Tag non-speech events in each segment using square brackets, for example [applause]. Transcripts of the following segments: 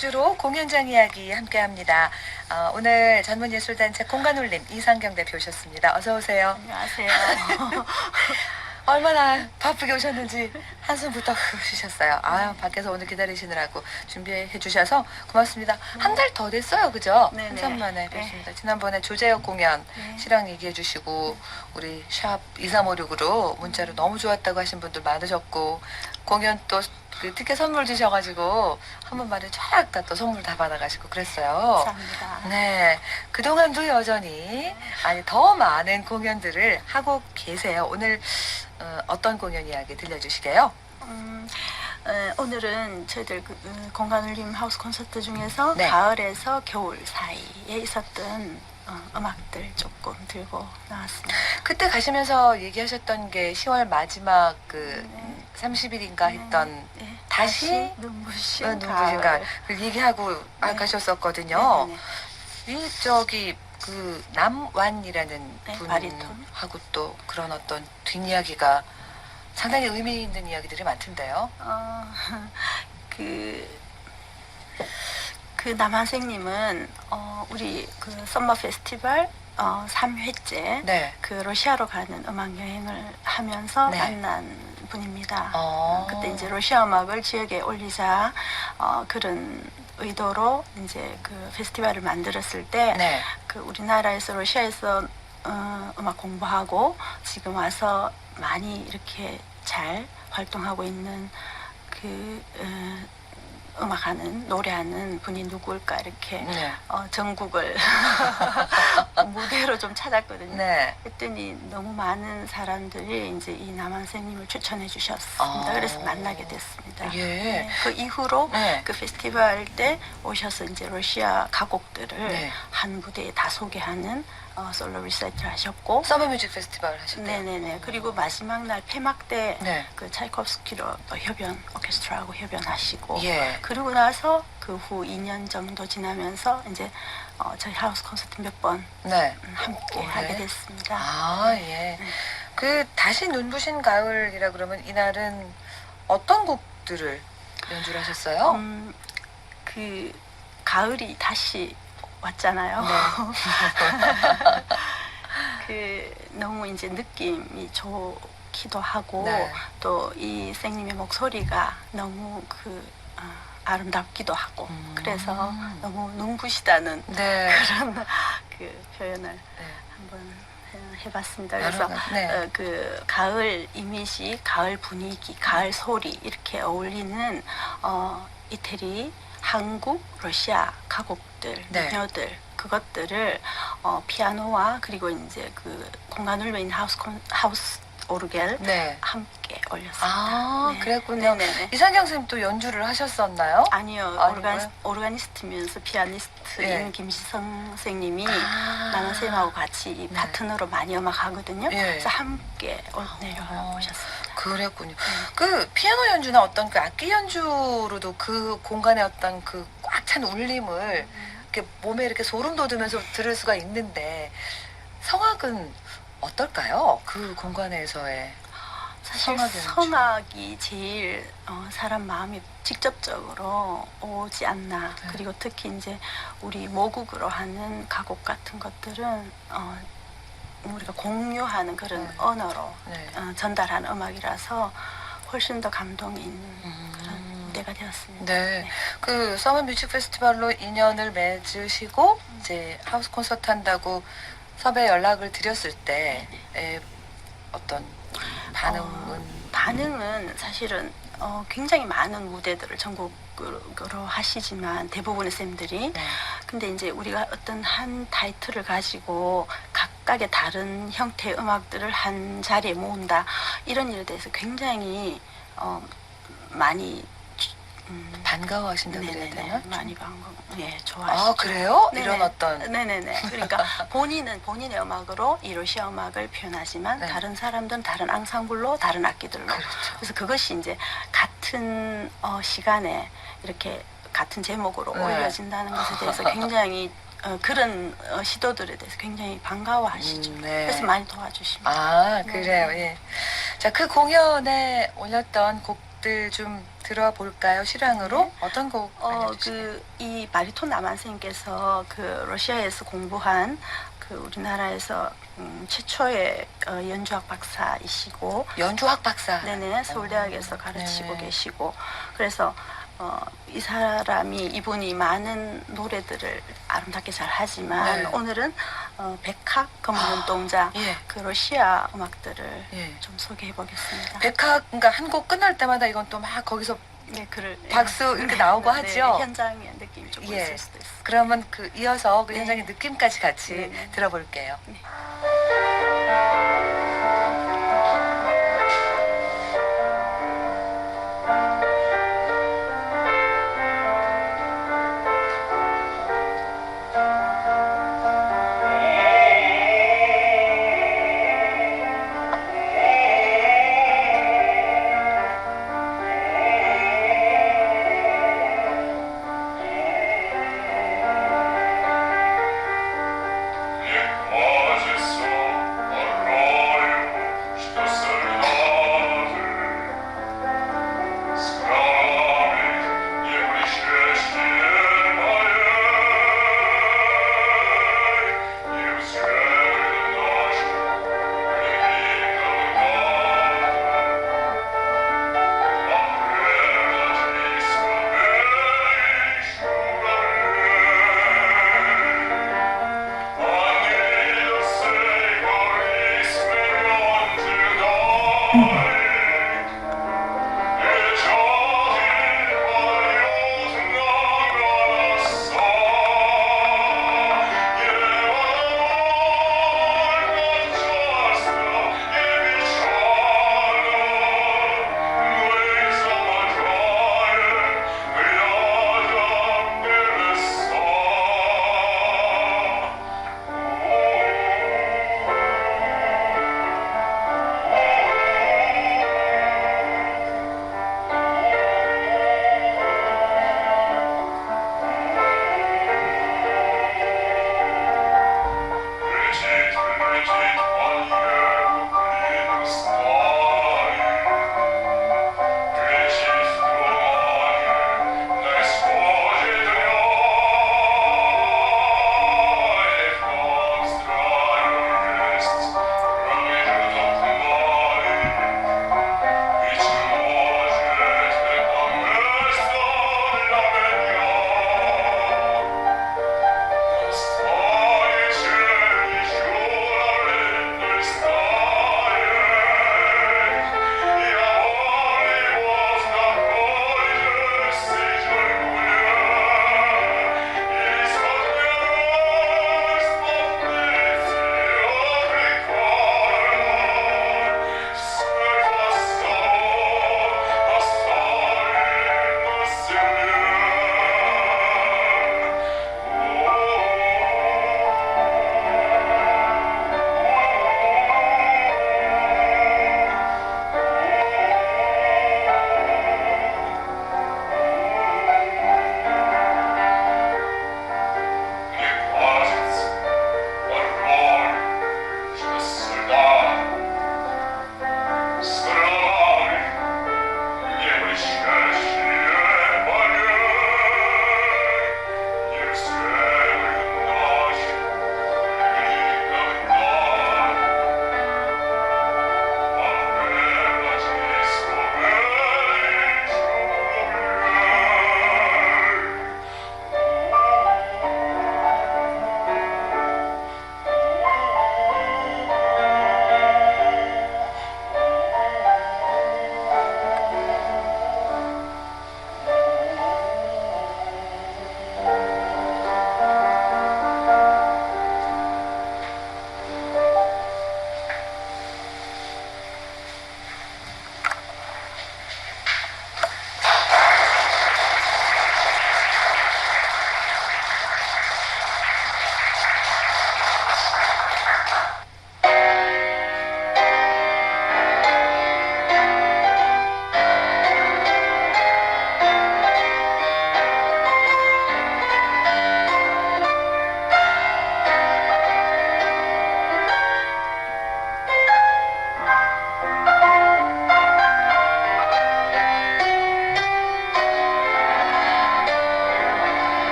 격주로 공연장 이야기 함께합니다. 어, 오늘 전문예술단체 공간울림 이상경 대표 오셨습니다. 어서 오세요. 안녕하세요. [laughs] 얼마나 바쁘게 오셨는지 한숨부터 쉬셨어요. 아 밖에서 오늘 기다리시느라고 준비해 주셔서 고맙습니다. 한 달 더 됐어요, 그죠? 네 네. 한참 만에 네. 뵙습니다. 지난번에 조재혁 공연 네. 실황 얘기해 주시고 우리 샵 2356으로 문자로 너무 좋았다고 하신 분들 많으셨고 공연 또 그 티켓 선물 주셔가지고 한 번만에 쫙 다 또 선물 다 받아가시고 그랬어요. 감사합니다. 네, 그동안도 여전히 아니 더 많은 공연들을 하고 계세요. 오늘 어, 어떤 공연 이야기 들려주시게요? 음, 어, 오늘은 저희들 그, 어, 공간울림 하우스 콘서트 중에서 네. 가을에서 겨울 사이에 있었던 어, 음악들 조금 들고 나왔습니다. 그때 가시면서 얘기하셨던 게 10월 마지막 그 네. 30일인가 했던 네. 다시 눈부신 어, 누구신가 가을. 그 얘기하고 아, 네. 가셨었거든요. 네네네. 이 저기 그 남완이라는 네, 분하고 바리톤. 또 그런 어떤 뒷이야기가 상당히 의미 있는 이야기들이 많던데요. 어, [laughs] 그, 그 남한생님은 어, 우리 그 썸머 페스티벌 어, 3회째 네. 그 러시아로 가는 음악 여행을 하면서 네. 만난 분입니다. 어. 그때 이제 러시아 음악을 지역에 올리자 어, 그런 의도로 이제 그 페스티벌을 만들었을 때 네. 그 우리나라에서 러시아에서 어, 음악 공부하고 지금 와서 많이 이렇게 잘 활동하고 있는 그 어, 음악하는 노래하는 분이 누구일까 이렇게 네. 어, 전국을 [laughs] 무대로 좀 찾았거든요. 네. 했더니 너무 많은 사람들이 이제 이 남한 선생님을 추천해 주셨습니다. 아. 그래서 만나게 됐습니다. 예. 네, 그 이후로 네. 그 페스티벌 때 오셔서 이제 러시아 가곡들을 네. 한 무대에 다 소개하는 어, 솔로 리사이트를 하셨고 서머 뮤직 페스티벌 하실 때. 네네네 그리고 마지막 날 폐막 때 네. 그 차이콥스키로 또 협연 오케스트라하고 협연하시고 예. 그리고 나서 그 후 2년 정도 지나면서 이제 어, 저희 하우스 콘서트 몇 번 네. 함께 네. 하게 됐습니다. 아, 예. 그 다시 눈부신 가을이라 그러면 이날은 어떤 곡들을 연주를 하셨어요? 음, 그 가을이 다시 왔잖아요. 네. [laughs] 그 너무 이제 느낌이 좋기도 하고 네. 또이 생님의 목소리가 너무 그 어, 아름답기도 하고 음. 그래서 너무 눈부시다는 네. 그런 [laughs] 그 표현을 네. 한번 해- 해봤습니다. 그래서 네. 어, 그 가을 이미지, 가을 분위기, 가을 소리 이렇게 어울리는 어, 이태리, 한국, 러시아 가곡들, 네. 민요들 그것들을 어, 피아노와 그리고 이제 그 공간을 메인 하우스 콘, 하우스 오르겔 네. 함께 올렸습니다. 아, 네. 그랬군요. 네네네. 이상경 선생님 또 연주를 하셨었나요? 아니요? 오르간, 오르가니스트면서 피아니스트인 네. 김시성 선생님이 아. 나는 쌤하고 같이 이 네. 파트너로 많이 음악 하거든요. 예. 그래서 함께 올- 아. 내려오셨습니다. 그랬군요. 네. 그 피아노 연주나 어떤 그 악기 연주로도 그 공간의 어떤 그 꽉 찬 울림을 이렇게 몸에 이렇게 소름 돋으면서 들을 수가 있는데 성악은 어떨까요? 그 공간에서의 사실 성악 연주. 성악이 제일 어, 사람 마음에 직접적으로 오지 않나. 네. 그리고 특히 이제 우리 모국으로 하는 가곡 같은 것들은 어, 우리가 공유하는 그런 네. 언어로 네. 어, 전달하는 음악이라서 훨씬 더 감동이 있는 그런 음. 무대가 되었습니다. 네. 그 서머 뮤직 페스티벌로 인연을 맺으시고 이제 하우스 콘서트 한다고 섭외 연락을 드렸을 때 에, 어떤 반응은 반응은 사실은 어, 굉장히 많은 무대들을 전국으로 하시지만 대부분의 쌤들이 네. 근데 이제 우리가 어떤 한 타이틀을 가지고 각각의 다른 형태의 음악들을 한 자리에 모은다 이런 일에 대해서 굉장히 어, 많이 음, 반가워하신다고 네네네, 되나? 많이 반가 예 좋아하시죠. 아 그래요? 네네. 이런 어떤 네네네. 그러니까 [laughs] 본인은 본인의 음악으로 이 러시아 음악을 표현하지만 네. 다른 사람들은 다른 앙상블로 다른 악기들로. 그렇죠. 그래서 그것이 이제 같은 어, 시간에 이렇게 같은 제목으로 네. 올려진다는 것에 대해서 굉장히 어, 그런 어, 시도들에 대해서 굉장히 반가워하시죠. 음, 네. 그래서 많이 도와주십니다. 아 네. 그래요. 예. 자그 공연에 올렸던 곡 곡들 좀 들어볼까요? 실황으로 네. 어떤 곡 어? 그, 이 바리톤 남한생께서 그 러시아에서 공부한 그 우리나라에서 음, 최초의 어, 연주학 박사이시고 연주학 박사. 네네 서울대학에서 가르치고 네. 계시고 그래서 어, 이 사람이 이분이 많은 노래들을 아름답게 잘 하지만 네. 오늘은 어, 백학 검은 눈동자 예. 그 러시아 음악들을 예. 좀 소개해 보겠습니다. 백학 그러니까 한 곡 끝날 때마다 이건 또 막 거기서 네, 글을 박수 이렇게 나오고 하죠? 현장의 느낌이 조금 예. 있을 수도 있어요. 그러면 그 이어서 그 네. 현장의 느낌까지 같이 네, 네. 들어볼게요. 어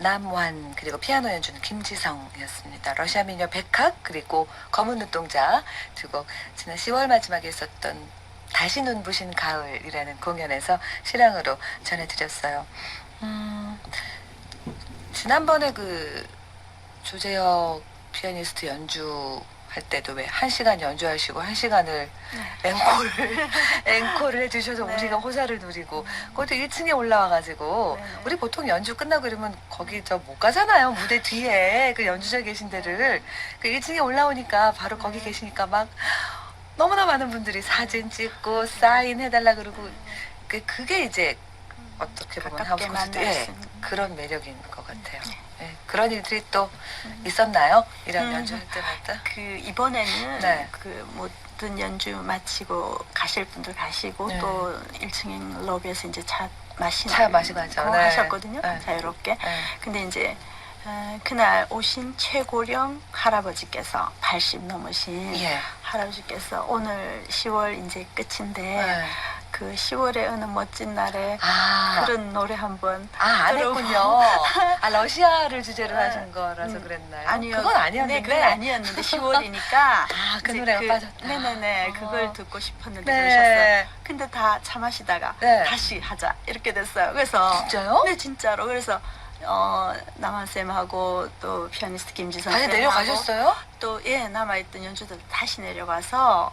남완 그리고 피아노 연주는 김지성이었습니다. 러시아 미녀 백학 그리고 검은 눈동자 두 곡 지난 10월 마지막에 있었던 다시 눈부신 가을이라는 공연에서 실황으로 전해드렸어요. 음, 지난번에 그 조재혁 피아니스트 연주 할 때도 왜 한 시간 연주하시고 한 시간을 앵콜 [laughs] 앵콜을 해주셔서 네. 우리가 호사를 누리고 그것도 1층에 올라와가지고 네. 우리 보통 연주 끝나고 이러면 거기 저 못 가잖아요 무대 뒤에 그 연주자 계신 데를 그 1층에 올라오니까 바로 거기 네. 계시니까 막 너무나 많은 분들이 사진 찍고 사인 해달라 그러고 그 그게 이제 어떻게 보면 만날 예. 그런 매력인 것 같아요. 네. 예, 그런 일들이 또 음. 있었나요? 이런 음. 연주할 때마다? 그 이번에는 네. 그 모든 연주 마치고 가실 분들 가시고 네. 또 1층 러비에서 이제 차 마시는 차 마시고 하죠. 거 네. 하셨거든요. 네. 자유롭게. 예. 근데 이제 어, 그날 오신 최고령 할아버지께서 80 넘으신 예. 할아버지께서 오늘 10월 이제 끝인데 예. 그 10월의 어느 멋진 날에 아, 그런 노래 한번 아, 안 들어보- 했군요. [laughs] 아, 러시아를 주제로 네. 하신 거라서 음, 그랬나요? 아니요. 그건 아니었는데. 네, 그건 아니었는데 10월이니까 [laughs] 아, 그 노래가 빠졌다. 네네네. 어. 그걸 듣고 싶었는데 그러셨어요. 네. 근데 다차 마시다가 네. 다시 하자 이렇게 됐어요. 그래서 진짜요? 네 진짜로 그래서 어 남한 쌤하고 또 피아니스트 김지성 다시 쌤하고 내려가셨어요? 또 예 남아있던 연주들 다시 내려가서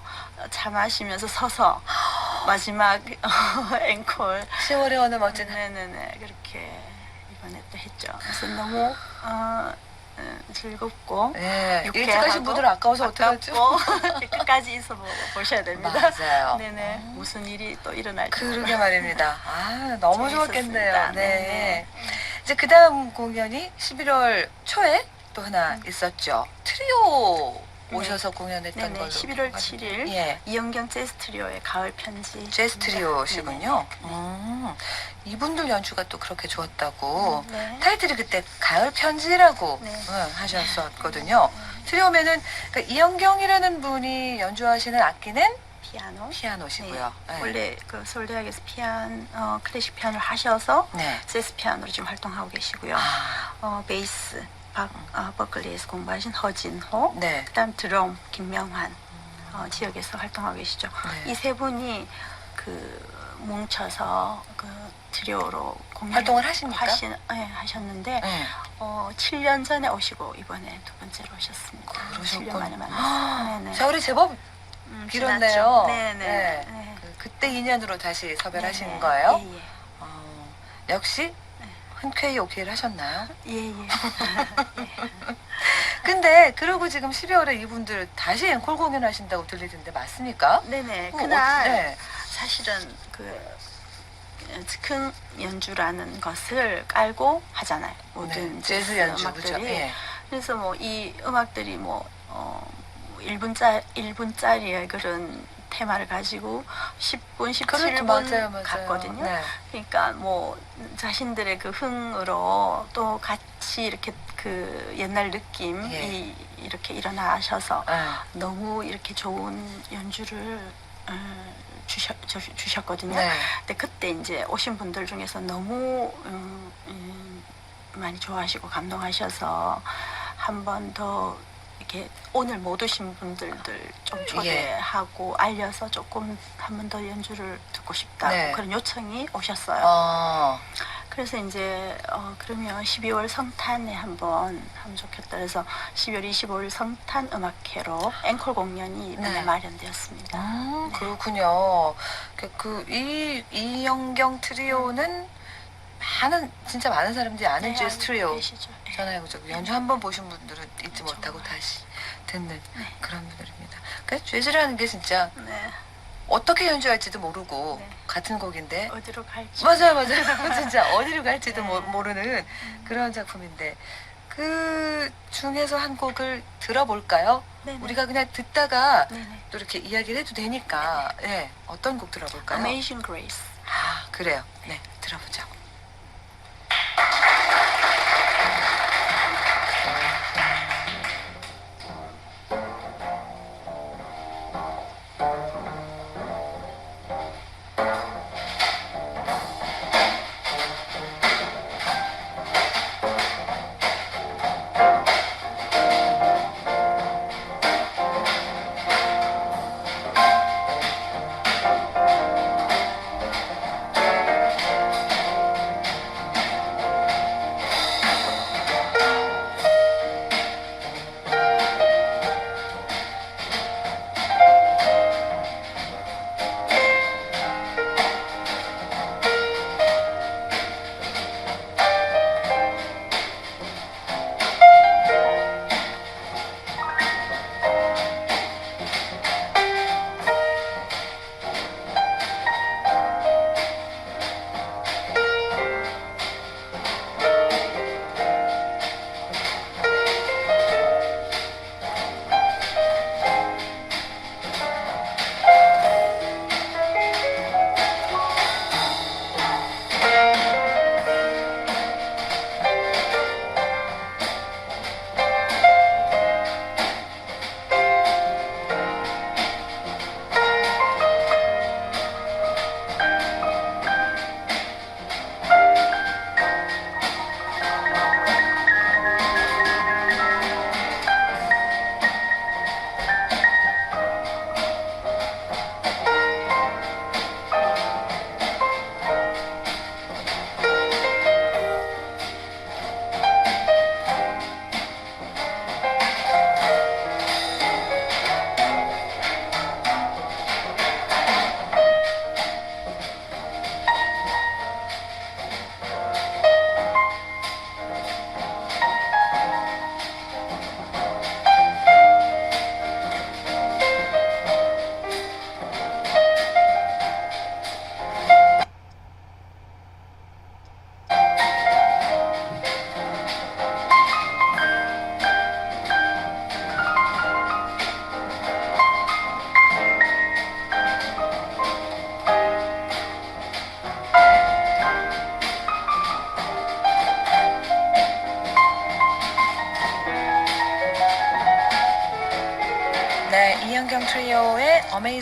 차 마시면서 서서 마지막 [laughs] 앵콜 10월에 어느 멋진 네네네 그렇게 이번에 또 했죠. 그래서 너무 어, 어, 즐겁고 예. 일찍 가신 분들은 아까워서 어떡하죠? 아깝고 [laughs] 끝까지 있어 보- 보셔야 됩니다. 맞아요. 네네 음. 무슨 일이 또 일어날지 그러게 말입니다. 아, 너무 좋았겠네요. 재밌었습니다. 네. 네네. 이제 그 다음 공연이 11월 초에 또 하나 있었죠. 트리오 네. 오셔서 공연했던 네네 걸로. 11월 기억하는데. 7일 예. 이영경 재즈 트리오의 가을 편지 재즈 트리오시군요. 네네. 음, 이분들 연주가 또 그렇게 좋았다고. 네. 타이틀이 그때 가을 편지라고 네. 응, 하셨었거든요. 트리오면은 그러니까 이영경이라는 분이 연주하시는 악기는 피아노 피아노시고요. 네. 원래 그 서울대학에서 피아노 어, 클래식 피아노를 하셔서 네. 재즈 피아노로 지금 활동하고 계시고요. 아, 어, 베이스 박, 어, 버클리에서 공부하신 허진호 네. 그다음 드럼 김명환 어, 지역에서 활동하고 계시죠. 네. 이 세 분이 그 뭉쳐서 그 트리오로 공연 활동을 하십니까? 하시, 네, 하셨는데 네. 어, 7년 전에 오시고 이번에 두 번째로 오셨습니다. 그러셨군. 7년 만에 만났어요. 네네. 세월이 제법 음. 지났죠. 네네. 네. 네. 그, 그때 인연으로 다시 섭외하신 네네. 거예요? 예, 예. 어, 역시 네. 흔쾌히 오케이를 하셨나요? 예, 예. [laughs] 근데 그러고 지금 12월에 이분들 다시 앵콜 공연하신다고 들리던데 맞습니까? 네네. 어, 그날 네. 사실은 그 즉흥 연주라는 것을 깔고 하잖아요. 모든 네, 재즈 연주 음악들이. 예. 그래서 뭐 이 음악들이 뭐 어, 1분짜 1분짜리의 그런 테마를 가지고 10분, 17분 그렇죠, 맞아요, 맞아요. 갔거든요. 네. 그러니까 뭐 자신들의 그 흥으로 또 같이 이렇게 그 옛날 느낌이 예. 이렇게 일어나셔서 네. 너무 이렇게 좋은 연주를 어, 주셨, 주- 주셨거든요. 네. 근데 그때 이제 오신 분들 중에서 너무 음, 음, 많이 좋아하시고 감동하셔서 한 번 더 이렇게 오늘 못 오신 분들들 좀 예. 초대하고 알려서 조금 한 번 더 연주를 듣고 싶다 네. 그런 요청이 오셨어요. 어, 그래서 이제 어, 그러면 12월 성탄에 한번 하면 좋겠다. 그래서 12월 25일 성탄 음악회로 앵콜 공연이 이번에 네. 마련되었습니다. 음, 네. 그렇군요. 그, 이, 이영경 트리오는 많은, 진짜 많은 사람들이 아는 네, 재즈 알고 트리오. 계시죠? 네. 잖아요. 그죠? 연주 한 번 보신 분들은 잊지 그렇죠. 못하고 다시 듣는 네. 그런 분들입니다. 그 재즈라는 게 진짜 네. 어떻게 연주할지도 모르고 네. 같은 곡인데 어디로 갈지. 맞아요, 맞아요. [laughs] 진짜 어디로 갈지도 네. 모- 모르는 그런 작품인데 그 중에서 한 곡을 들어볼까요? 네네. 우리가 그냥 듣다가 네네. 또 이렇게 이야기를 해도 되니까 예 어떤 곡 들어볼까요? Amazing Grace. 아 그래요. 네 들어보죠.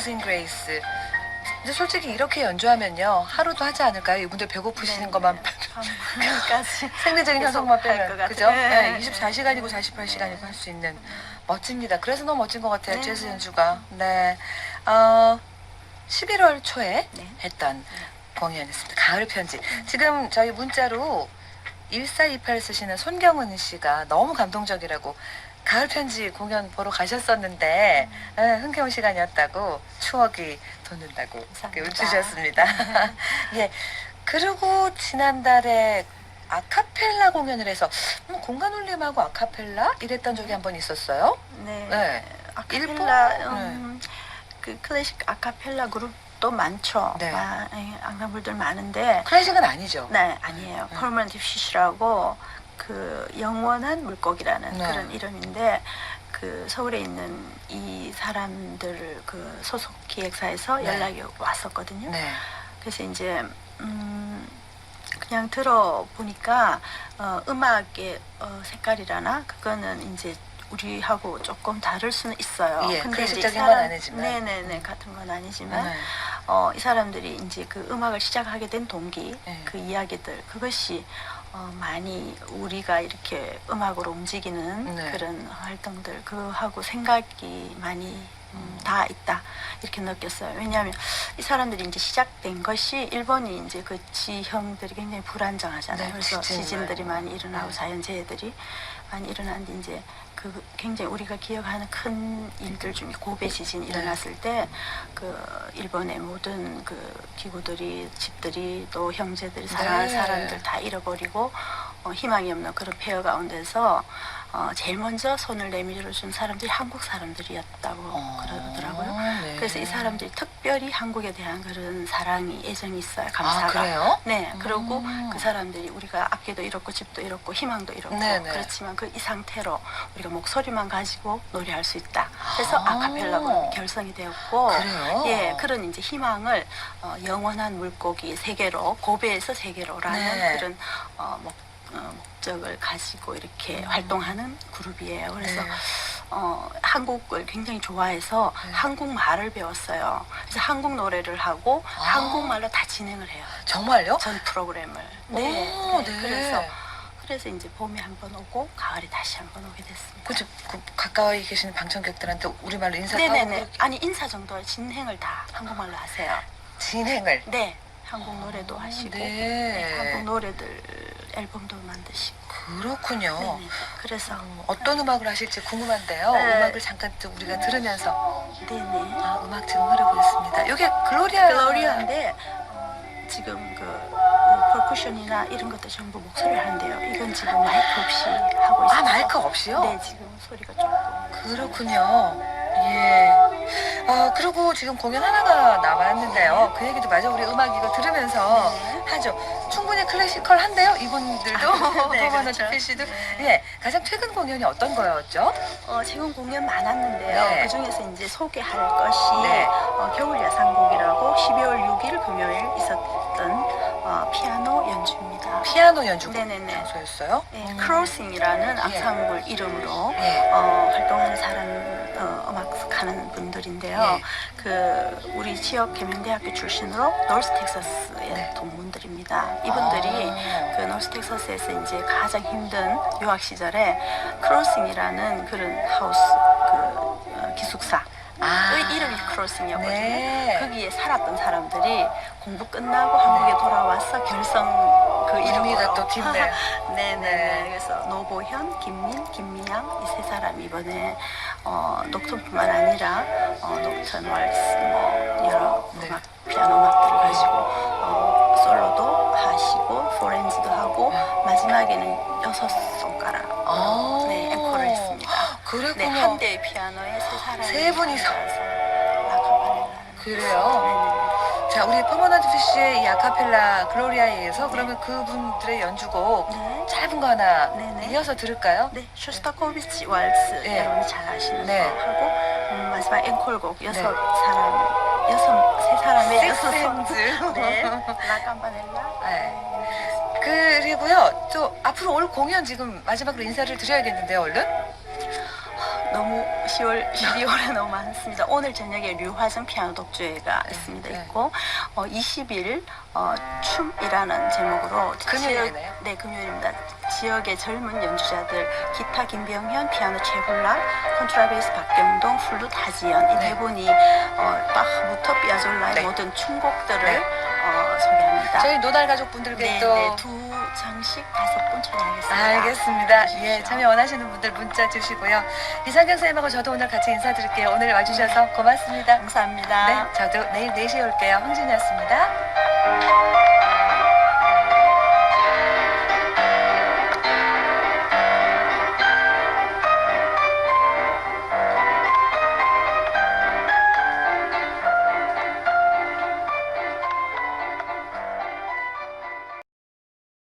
Amazing Grace. 이제 솔직히 이렇게 연주하면요 하루도 하지 않을까요? 이분들 배고프시는 것만 밤까지 [laughs] 생리적인 계속 현상만 할 빼면 같아요. 그죠? 네. 네, 24시간이고 48시간이고 할 수 있는 멋집니다. 그래서 너무 멋진 것 같아요. 네. 재즈 연주가. 네. 어, 11월 초에 네. 했던 공연이었습니다. 가을 편지. 지금 저희 문자로 1428 쓰시는 손경은 씨가 너무 감동적이라고 가을 편지 공연 보러 가셨었는데 예, 흥겨운 시간이었다고 추억이 돋는다고 이렇게 감사합니다. 웃으셨습니다. [laughs] 예. 그리고 지난달에 아카펠라 공연을 해서 음, 공간 울림하고 아카펠라 이랬던 적이 한 번 있었어요. 네. 네. 아카펠라 일본? 음, 그 클래식 아카펠라 그룹도 많죠. 네. 아, 예, 앙상블들 많은데 클래식은 아니죠. 네 아니에요. 네. 퍼머넌트 피쉬라고 그 영원한 물고기라는 네. 그런 이름인데 그 서울에 있는 이 사람들 그 소속 기획사에서 네. 연락이 왔었거든요. 네. 그래서 이제 음 그냥 들어보니까 어, 음악의 어, 색깔이라나 그거는 이제 우리하고 조금 다를 수는 있어요. 예, 이제 클래식적인 이건 아니지만. 네네네 같은 건 아니지만 네. 어, 이 사람들이 이제 그 음악을 시작하게 된 동기, 네. 그 이야기들 그것이 어, 많이 우리가 이렇게 음악으로 움직이는 네. 그런 활동들 그하고 생각이 많이 음, 다 있다 이렇게 느꼈어요. 왜냐하면 이 사람들이 이제 시작된 것이 일본이 이제 그 지형들이 굉장히 불안정하잖아요. 네, 그래서 지진 지진들이 많이. 많이 일어나고 네. 자연재해들이 많이 일어나는데 이제 그 굉장히 우리가 기억하는 큰 일들 중에 고베 지진이 네. 일어났을 때 그 일본의 모든 그 기구들이 집들이 또 형제들이 사랑하는 네. 사람들 다 잃어버리고 어, 희망이 없는 그런 폐허 가운데서 어, 제일 먼저 손을 내밀어 준 사람들이 한국 사람들이었다고 어, 그러더라고요. 네. 그래서 이 사람들이 특별히 한국에 대한 그런 사랑이 애정이 있어요. 감사가. 아, 그래요? 네, 그리고 음. 그 사람들이 우리가 악기도 잃었고 집도 잃었고 희망도 잃었고 네네. 그렇지만 그 이 상태로 우리가 목소리만 가지고 노래할 수 있다. 그래서 아. 아. 카펠라가 결성이 되었고 그래요? 예, 그런 이제 희망을 어, 영원한 물고기 세계로 고베에서 세계로라는 네. 그런 어, 목, 어, 목적을 가지고 이렇게 활동하는 그룹이에요. 그래서 음. 네. 어, 한국을 굉장히 좋아해서 네. 한국말을 배웠어요. 그래서 한국 노래를 하고 아. 한국말로 다 진행을 해요. 정말요? 전 프로그램을. 오, 네. 그래서 그래서 이제 봄에 한번 오고 가을에 다시 한 번 오게 됐습니다. 그죠? 그 가까이 계시는 방청객들한테 우리말로 인사하고 네네네. 그렇게 아니 인사 정도 진행을 다 한국말로 하세요. 진행을. 네. 한국 노래도 하시고 네. 네, 한국 노래들 앨범도 만드시고. 그렇군요. 네네. 그래서 음, 어떤 음악을 하실지 궁금한데요. 네. 음악을 잠깐 또 우리가 들으면서 네네. 아, 음악 지금 흐르고 있습니다. 이게 글로리아 글로리아인데 어, 지금 그 어, 퍼쿠션이나 이런 것도 전부 목소리를 하는데요. 이건 지금 마이크 없이 하고 있어요. 아 마이크 없이요? 네, 지금 소리가 조금. 그렇군요. 예. 아 그리고 지금 공연 하나가 남았는데요. 그 얘기도 마저 우리 음악 이거 들으면서 네. 하죠. 충분히 클래시컬한데요. 이분들도 아, 네, 퍼머넌트 그렇죠. [laughs] 피쉬도. 네. 예. 가장 최근 공연이 어떤 거였죠? 어, 지금 공연 많았는데요. 네. 그 중에서 이제 소개할 것이 네. 어, 겨울 야상곡이라고 12월 6일 금요일 있었던 어, 피아노 연주입니다. 피아노 연주 네네네. 장소였어요. 네, 음. 크로싱이라는 앙상블 이름으로 예. 어, 활동하는 사람 어, 음악하는 분들인데요. 예. 그 우리 지역 계명대학교 출신으로 노스 텍사스의 네. 동문들입니다. 이분들이 아. 그 노스 텍사스에서 이제 가장 힘든 유학 시절에 크로싱이라는 그런 하우스 그 어, 기숙사 아. 그 이름이 크로싱이었거든요. 네. 거기에 살았던 사람들이 공부 끝나고 한국에 돌아와서 결성 그 이름으로 의미가 또 깊네요. 네네네. 네. 그래서 노보현, 김민, 김미양 이 세 사람이 이번에 어, 녹턴뿐만 아니라 어, 녹턴 왈스 뭐 여러 네. 음악 피아노 음악들을 가지고 어, 솔로도 하시고 포렌즈도 하고 마지막에는 여섯 손가락 아. 네 앵콜을 했습니다. 그랬군요. 네, 한 대의 피아노에 세 사람이 세 분이서. 앉아서 라카팔레라는 그래요? 자, 우리 퍼머넌트 피쉬의 이 아카펠라 글로리아에 의해서 그러면 그분들의 연주곡 네. 짧은 거 하나 네네. 이어서 들을까요? 네, 쇼스타코비치 왈츠 네. 여러분이 잘 아시는 네. 거 하고 음, 마지막 앵콜곡 여섯 네. 사람 여섯 세 사람의 여섯 hands. 네, 라캄바넬라 [laughs] 네. 그리고요, 또 앞으로 올 공연 지금 마지막으로 인사를 드려야겠는데요, 얼른? 너무 10월, 12월에 너무 많습니다. 오늘 저녁에 류화정 피아노 독주회가 네, 있습니다. 네. 있고 어, 20일 어, 춤이라는 제목으로 금요일이네요. 지역- 네 금요일입니다. 지역의 젊은 연주자들 기타 김병현, 피아노 최불락, 콘트라베이스 박경동, 플룻 하지연 이 네. 네 분이 어, 바흐부터 삐아졸라의 네. 모든 춤곡들을 네. 어, 소개합니다. 저희 노달 가족분들께 네, 또 네, 두 장씩 다섯 분 초대하겠습니다. 알겠습니다. 예, 참여 원하시는 분들 문자 주시고요. 이상경 선생님하고 저도 오늘 같이 인사드릴게요. 오늘 와주셔서 고맙습니다. 감사합니다. 네, 저도 내일 4시에 올게요. 황진이었습니다.